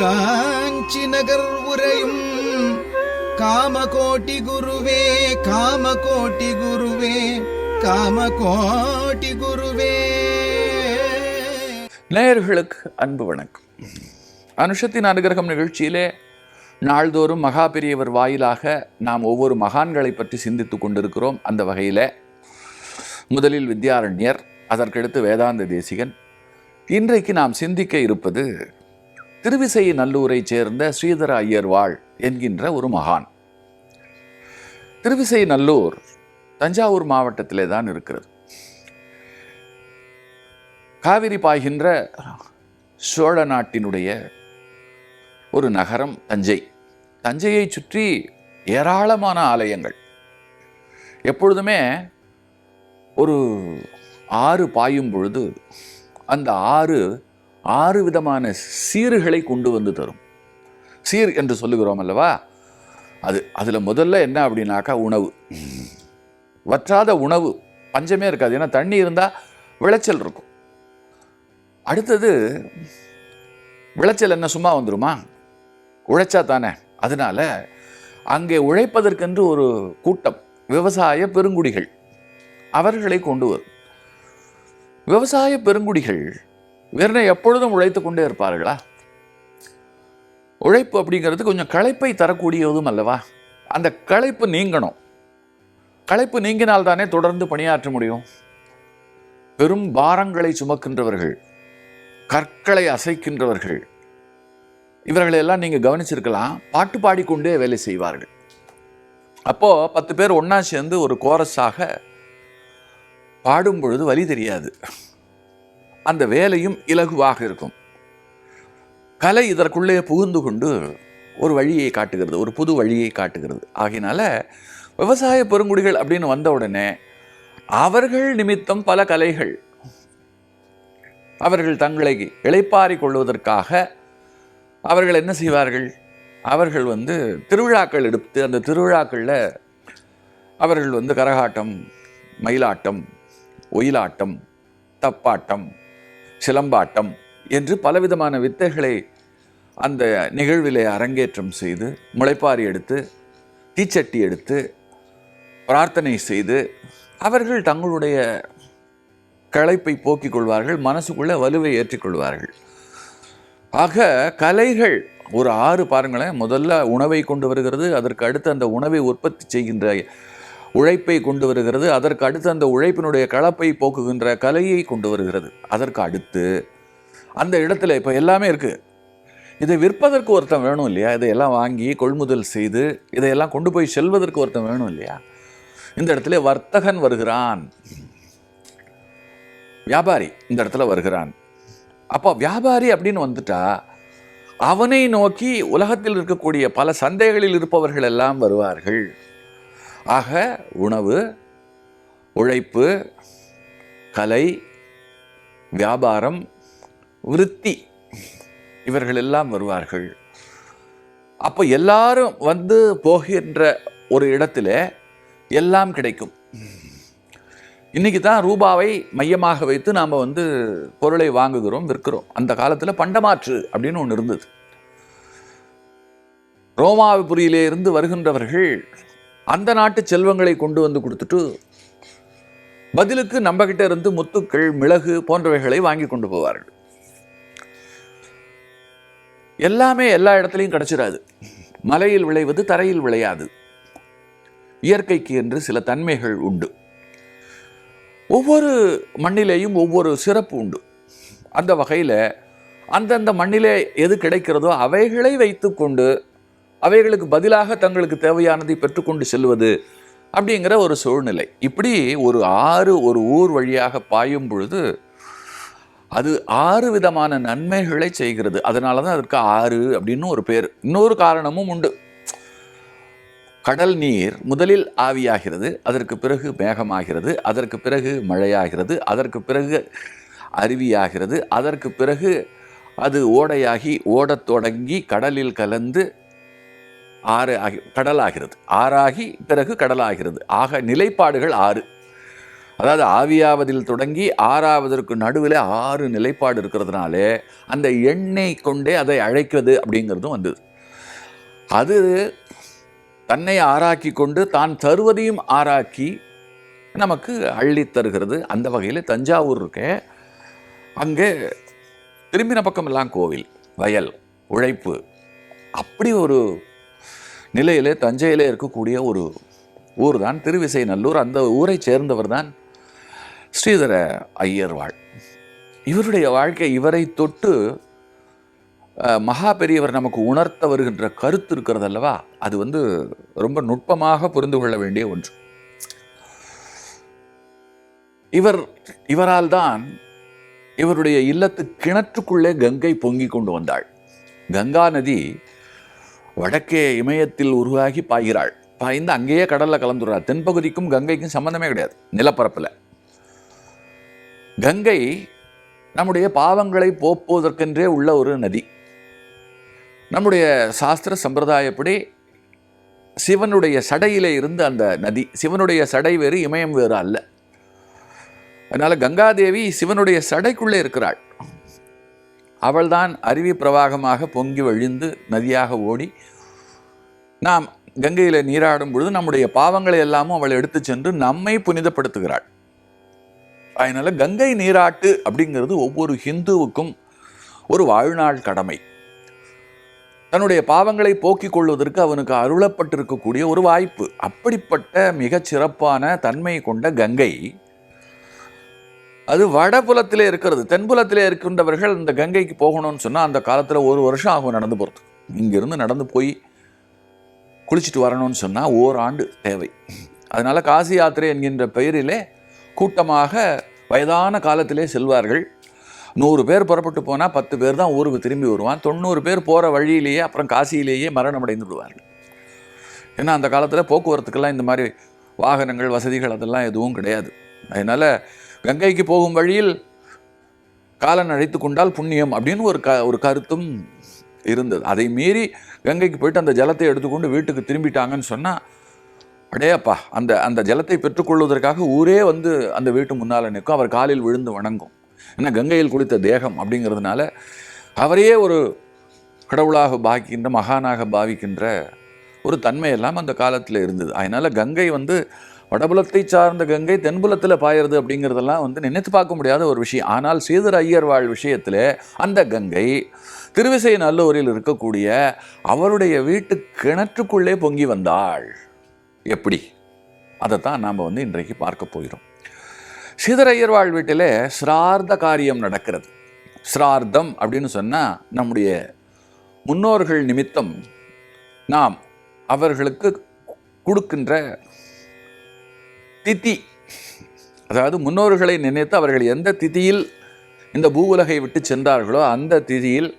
காஞ்சி நகர் உரையும் காமகோட்டி குருவே காமகோட்டி குருவே காமகோட்டி குருவே. நேயர்களுக்கு அன்பு வணக்கம். அனுஷத்தின் அனுகிரகம் நிகழ்ச்சியிலே நாள்தோறும் மகா பெரியவர் வாயிலாக நாம் ஒவ்வொரு மகான்களை பற்றி சிந்தித்துக் கொண்டிருக்கிறோம். அந்த வகையில் முதலில் வித்யாரண்யர் அதற்கடுத்து வேதாந்த தேசிகன். இன்றைக்கு நாம் சிந்திக்க இருப்பது திருவிசை நல்லூரைச் சேர்ந்த ஸ்ரீதர ஐயர் வாழ் என்கின்ற ஒரு மகான். திருவிசை நல்லூர் தஞ்சாவூர் மாவட்டத்திலே தான் இருக்கிறது. காவிரி பாய்கின்ற சோழ நாட்டினுடைய ஒரு நகரம் தஞ்சை. தஞ்சையை சுற்றி ஏராளமான ஆலயங்கள். எப்பொழுதுமே ஒரு ஆறு பாயும் பொழுது அந்த ஆறு ஆறு விதமான சீர்களை கொண்டு வந்து தரும். சீர் என்று சொல்லுகிறோம் அல்லவா? அது அதில் முதல்ல என்ன அப்படின்னாக்கா உணவு. வற்றாத உணவு பஞ்சமே இருக்காது. ஏன்னா தண்ணி இருந்தால் விளைச்சல் இருக்கும். அடுத்தது விளைச்சல் என்ன? சும்மா வந்துருமா? உழைச்சா தானே. அதனால் அங்கே உழைப்பதற்கென்று ஒரு கூட்டம் விவசாய பெருங்குடிகள். அவர்களை கொண்டு வரும். விவசாய பெருங்குடிகள் வெறும் எப்பொழுதும் உழைத்து கொண்டே இருப்பார்களா? உழைப்பு அப்படிங்கிறது கொஞ்சம் களைப்பை தரக்கூடியதும் அல்லவா? அந்த களைப்பு நீங்கணும். களைப்பு நீங்கினால்தானே தொடர்ந்து பணியாற்ற முடியும். பெரும் பாரங்களை சுமக்கின்றவர்கள் கற்களை அசைக்கின்றவர்கள் இவர்களையெல்லாம் நீங்கள் கவனிச்சிருக்கலாம். பாட்டு பாடிக்கொண்டே வேலை செய்வார்கள். அப்போது பத்து பேர் ஒன்றா சேர்ந்து ஒரு கோரஸாக பாடும் பொழுது வழி தெரியாது. அந்த வேலையும் இலகுவாக இருக்கும். கலை இதற்குள்ளே புகுந்து கொண்டு ஒரு வழியை காட்டுகிறது ஒரு புது வழியை காட்டுகிறது. ஆகையினால விவசாய பெருங்குடிகள் அப்படின்னு வந்த உடனே அவர்கள் நிமித்தம் பல கலைகள் அவர்கள் தங்களை இழைப்பாரி கொள்வதற்காக அவர்கள் என்ன செய்வார்கள்? அவர்கள் வந்து திருவிழாக்கள் எடுத்து அந்த திருவிழாக்களில் அவர்கள் வந்து கரகாட்டம் மயிலாட்டம் ஒயிலாட்டம் தப்பாட்டம் சிலம்பாட்டம் என்று பலவிதமான வித்தைகளை அந்த நிகழ்விலே அரங்கேற்றம் செய்து முளைப்பாரி எடுத்து தீச்சட்டி எடுத்து பிரார்த்தனை செய்து அவர்கள் தங்களுடைய களைப்பை போக்கிக் கொள்வார்கள் மனசுக்குள்ளே வலுவை ஏற்றிக்கொள்வார்கள் ஆக கலைகள் ஒரு ஆறு பாருங்களேன் முதல்ல உணவை கொண்டு வருகிறது அதற்கு அடுத்து அந்த உணவை உற்பத்தி செய்கின்ற உழைப்பை கொண்டு வருகிறது. அதற்கு அடுத்து அந்த உழைப்பினுடைய கலப்பை போக்குகின்ற கலையை கொண்டு வருகிறது. அதற்கு அடுத்து அந்த இடத்துல இப்போ எல்லாமே இருக்குது இதை விற்பதற்கு ஒருத்தன் வேணும் இல்லையா? இதையெல்லாம் வாங்கி கொள்முதல் செய்து இதையெல்லாம் கொண்டு போய் செல்வதற்கு ஒருத்தன் வேணும் இல்லையா? இந்த இடத்துல வர்த்தகன் வருகிறான். வியாபாரி இந்த இடத்துல வருகிறான். அப்போ வியாபாரி அப்படின்னு வந்துட்டா அவனை நோக்கி உலகத்தில் இருக்கக்கூடிய பல சந்தைகளில் இருப்பவர்கள் எல்லாம் வருவார்கள். ஆக உணவு உழைப்பு கலை வியாபாரம் விருத்தி இவர்கள் எல்லாம் வருவார்கள். அப்போ எல்லாரும் வந்து போகின்ற ஒரு இடத்துல எல்லாம் கிடைக்கும். இன்றைக்கி தான் ரூபாவை மையமாக வைத்து நாம் வந்து பொருளை வாங்குகிறோம் விற்கிறோம். அந்த காலத்தில் பண்டமாற்று அப்படின்னு ஒன்று இருந்தது. ரோமாபுரியிலே இருந்து வருகின்றவர்கள் அந்த நாட்டு செல்வங்களை கொண்டு வந்து கொடுத்துட்டு பதிலுக்கு நம்மகிட்ட இருந்து முத்துக்கள் மிளகு போன்றவைகளை வாங்கி கொண்டு போவார்கள். எல்லாமே எல்லா இடத்துலையும் கிடச்சிடாது மலையில் விளைவது தரையில் விளையாது. இயற்கைக்கு என்று சில தன்மைகள் உண்டு. ஒவ்வொரு மண்ணிலேயும் ஒவ்வொரு சிறப்பு உண்டு. அந்த வகையில் அந்தந்த மண்ணிலே எது கிடைக்கிறதோ அவைகளை வைத்துக்கொண்டு அவைகளுக்கு பதிலாக தங்களுக்கு தேவையானதை பெற்றுக்கொண்டு செல்வது அப்படிங்கிற ஒரு சூழ்நிலை. இப்படி ஒரு ஆறு ஒரு ஊர் வழியாக பாயும் பொழுது அது ஆறு விதமான நன்மைகளை செய்கிறது. அதனால தான் அதற்கு ஆறு அப்படின்னு ஒரு பேர். இன்னொரு காரணமும் உண்டு. கடல் நீர் முதலில் ஆவியாகிறது அதற்கு பிறகு மேகமாகிறது அதற்கு பிறகு மழையாகிறது அதற்கு பிறகு அருவியாகிறது அதற்கு பிறகு அது ஓடையாகி ஓடத் தொடங்கி கடலில் கலந்து ஆறு ஆகி கடலாகிறது. ஆறாகி பிறகு கடலாகிறது. ஆக நிலைப்பாடுகள் ஆறு. அதாவது ஆவியாவதில் தொடங்கி ஆறாவதற்கு நடுவில் ஆறு நிலைப்பாடு இருக்கிறதுனாலே அந்த எண்ணெய் கொண்டே அதை அழைக்கிறது அப்படிங்கிறதும் வந்தது. அது தன்னை ஆராக்கி கொண்டு தான் தருவதையும் ஆராக்கி நமக்கு அள்ளி தருகிறது. அந்த வகையில் தஞ்சாவூர் இருக்கே. அங்கே திரும்பின பக்கமெல்லாம் கோவில் வயல் உழைப்பு. அப்படி ஒரு நிலையிலே தஞ்சையிலே இருக்கக்கூடிய ஒரு ஊர் தான் திருவிசைநல்லூர். அந்த ஊரை சேர்ந்தவர் தான் ஸ்ரீதர ஐயர்வாள். இவருடைய வாழ்க்கை இவரை தொட்டு அஹ், மகா பெரியவர் நமக்கு உணர்த்த வருகின்ற கருத்து இருக்கிறது அல்லவா? அது வந்து ரொம்ப நுட்பமாக புரிந்து கொள்ள வேண்டிய ஒன்று. இவர் இவரால் தான் இவருடைய இல்லத்து கிணற்றுக்குள்ளே கங்கை பொங்கி கொண்டு வந்தாள். கங்கா நதி வடக்கே இமயத்தில் உருவாகி பாய்கிறாள். பாய்ந்து அங்கேயே கடல்ல கலந்துடுறாள் தென்பகுதிக்கும் கங்கைக்கும் சம்பந்தமே கிடையாது. நிலப்பரப்பில். கங்கை நம்முடைய பாவங்களை போப்புவதற்கென்றே உள்ள ஒரு நதி. நம்முடைய சாஸ்திர சம்பிரதாயப்படி சிவனுடைய சடையிலே இருந்து அந்த நதி. சிவனுடைய சடை வேறு இமயம் வேறு அல்ல. அதனால கங்காதேவி சிவனுடைய சடைக்குள்ளே இருக்கிறாள். அவள்தான் அருவி பிரவாகமாக பொங்கி வழிந்து நதியாக ஓடி நாம் கங்கையில் நீராடும் பொழுது நம்முடைய பாவங்களை எல்லாமும் அவள் எடுத்து சென்று நம்மை புனிதப்படுத்துகிறாள். அதனால் கங்கை நீராட்டு அப்படிங்கிறது ஒவ்வொரு ஹிந்துவுக்கும் ஒரு வாழ்நாள் கடமை. தன்னுடைய பாவங்களை போக்கிக் கொள்வதற்கு அவனுக்கு அருளப்பட்டிருக்கக்கூடிய ஒரு வாய்ப்பு. அப்படிப்பட்ட மிகச் சிறப்பான தன்மை கொண்ட கங்கை அது வடபுலத்திலே இருக்கிறது. தென்புலத்திலே இருக்கின்றவர்கள் இந்த கங்கைக்கு போகணும்னு சொன்னால் அந்த காலத்தில் ஒரு வருஷம் ஆகும் நடந்து போகிறது இங்கிருந்து நடந்து போய் குளிச்சுட்டு வரணும்னு சொன்னால் ஓராண்டு தேவை. அதனால் காசி யாத்திரை என்கின்ற பெயரிலே கூட்டமாக வயதான காலத்திலே செல்வார்கள். நூறு பேர் புறப்பட்டு போனால் பத்து பேர் தான் ஊருக்கு திரும்பி வருவான். தொண்ணூறு பேர் போகிற வழியிலேயே அப்புறம் காசியிலேயே மரணம் அடைந்து விடுவார்கள். ஏன்னா அந்த காலத்தில் போக்குவரத்துக்கெல்லாம் இந்த மாதிரி வாகனங்கள் வசதிகள் அதெல்லாம் எதுவும் கிடையாது. அதனால் கங்கைக்கு போகும் வழியில் காலன் அழைத்து கொண்டால் புண்ணியம் அப்படின்னு ஒரு க ஒரு கருத்தும் இருந்தது. அதை மீறி கங்கைக்கு போயிட்டு அந்த ஜலத்தை எடுத்துக்கொண்டு வீட்டுக்கு திரும்பிட்டாங்கன்னு சொன்னால் அடையப்பா அந்த அந்த ஜலத்தை பெற்றுக்கொள்வதற்காக ஊரே வந்து அந்த வீட்டு முன்னால் நிற்கும். அவர் காலில் விழுந்து வணங்கும். ஏன்னா கங்கையில் குளித்த தேகம் அப்படிங்கிறதுனால அவரையே ஒரு கடவுளாக பாக்கின்ற மகானாக பாவிக்கின்ற ஒரு தன்மையெல்லாம் அந்த காலத்தில் இருந்தது. அதனால் கங்கை வந்து வடபுலத்தை சார்ந்த கங்கை தென்புலத்தில் பாயிறது அப்படிங்கிறதெல்லாம் வந்து நினைத்து பார்க்க முடியாத ஒரு விஷயம். ஆனால் சீதர் ஐயர் வாழ் விஷயத்தில் அந்த கங்கை திருவிசை நல்லூரில் இருக்கக்கூடிய அவருடைய வீட்டு கிணற்றுக்குள்ளே பொங்கி வந்தாள். எப்படி? அதைத்தான் நாம் வந்து இன்றைக்கு பார்க்க போகிறோம். சீதரையர் வாழ் வீட்டில் சிரார்த்த காரியம் நடக்கிறது. சிரார்த்தம் அப்படின்னு சொன்னால் நம்முடைய முன்னோர்கள் நிமித்தம் நாம் அவர்களுக்கு கொடுக்கின்ற திதி. அதாவது முன்னோர்களை நினைத்து அவர்கள் எந்த திதியில் இந்த பூவுலகை விட்டு சென்றார்களோ அந்த திதியில்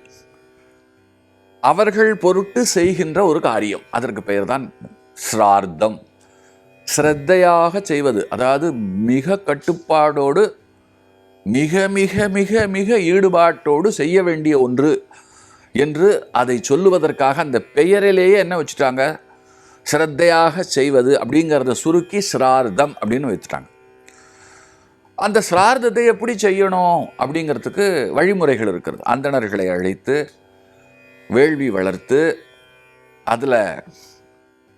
அவர்கள் பொருட்டு செய்கின்ற ஒரு காரியம். அதற்கு பெயர்தான் சிரார்த்தம். ஸ்ரத்தையாக செய்வது அதாவது மிக கட்டுப்பாடோடு மிக மிக மிக மிக ஈடுபாட்டோடு செய்ய வேண்டிய ஒன்று என்று அதை சொல்லுவதற்காக அந்த பெயரிலேயே என்ன வச்சுட்டாங்க? சிரத்தையாக செய்வது அப்படிங்கிறத சுருக்கி சிரார்த்தம் அப்படின்னு வைத்துட்டாங்க. அந்த சிரார்த்தத்தை எப்படி செய்யணும் அப்படிங்கிறதுக்கு வழிமுறைகள் இருக்கிறது. அந்தணர்களை அழைத்து வேள்வி வளர்த்து அதில்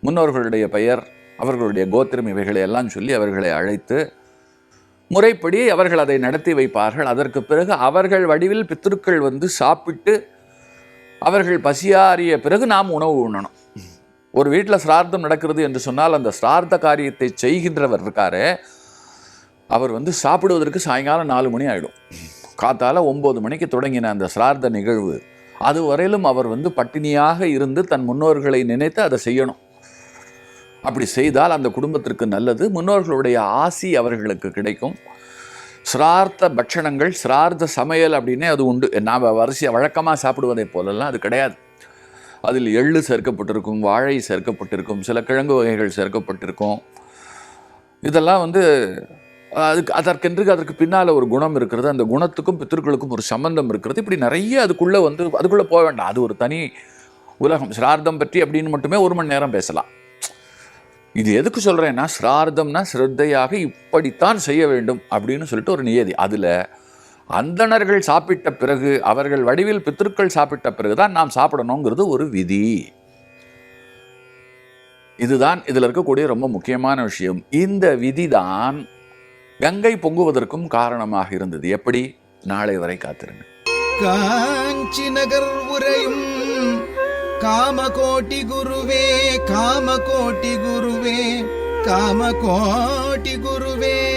முன்னோர்களுடைய பெயர் அவர்களுடைய கோத்திரம் இவைகளை எல்லாம் சொல்லி அவர்களை அழைத்து முறைப்படி அவர்கள் அதை நடத்தி வைப்பார்கள். அதற்கு பிறகு அவர்கள் வடிவில் பித்திருக்கள் வந்து சாப்பிட்டு அவர்கள் பசியாறிய பிறகு நாம் உணவு உண்ணணும். ஒரு வீட்டில் சிரார்த்தம் நடக்கிறது என்று சொன்னால் அந்த சிரார்த்த காரியத்தை செய்கின்றவர் இருக்காரே அவர் வந்து சாப்பிடுவதற்கு சாயங்காலம் நாலு மணி ஆகிடும் காத்தால் ஒம்பது மணிக்கு தொடங்கின அந்த சிரார்த்த நிகழ்வு அது வரையிலும் அவர் வந்து பட்டினியாக இருந்து தன் முன்னோர்களை நினைத்து அதை செய்யணும். அப்படி செய்தால் அந்த குடும்பத்திற்கு நல்லது முன்னோர்களுடைய ஆசி அவர்களுக்கு கிடைக்கும். சிரார்த்த பட்சணங்கள் சிரார்த்த சமையல் அப்படின்னே அது உண்டு. நாம் வரிசையாக வழக்கமாக சாப்பிடுவதை போலெல்லாம் அது கிடையாது. அதில் எள்ளு சேர்க்கப்பட்டிருக்கும் வாழை சேர்க்கப்பட்டிருக்கும் சில கிழங்கு வகைகள் சேர்க்கப்பட்டிருக்கும். இதெல்லாம் வந்து அதுக்கு அதற்கென்று அதற்கு பின்னால் ஒரு குணம் இருக்கிறது. அந்த குணத்துக்கும் பித்திருக்களுக்கும் ஒரு சம்பந்தம் இருக்கிறது. இப்படி நிறைய அதுக்குள்ளே வந்து அதுக்குள்ளே போக வேண்டாம். அது ஒரு தனி உலகம். சிரார்த்தம் பற்றி அப்படின்னு மட்டுமே ஒரு மணி நேரம் பேசலாம். இது எதுக்கு சொல்கிறேன்னா சிரார்த்தம்னா சிரத்தையாக இப்படித்தான் செய்ய வேண்டும் அப்படின்னு சொல்லிட்டு ஒரு நியதி. அதில் அந்தணர்கள் சாப்பிட்ட பிறகு அவர்கள் வடிவில் பித்திருக்கள் சாப்பிட்ட பிறகுதான் நாம் சாப்பிடணுங்கிறது ஒரு விதி. இதுதான் இதில் இருக்கக்கூடிய ரொம்ப முக்கியமான விஷயம். இந்த விதி தான் கங்கை பொங்குவதற்கும் காரணமாக இருந்தது. எப்படி? நாளை வரை காத்திருங்க காஞ்சி நகர் உரையும் காமகோட்டி குருவே காமகோட்டி குருவே காமகோட்டி குருவே.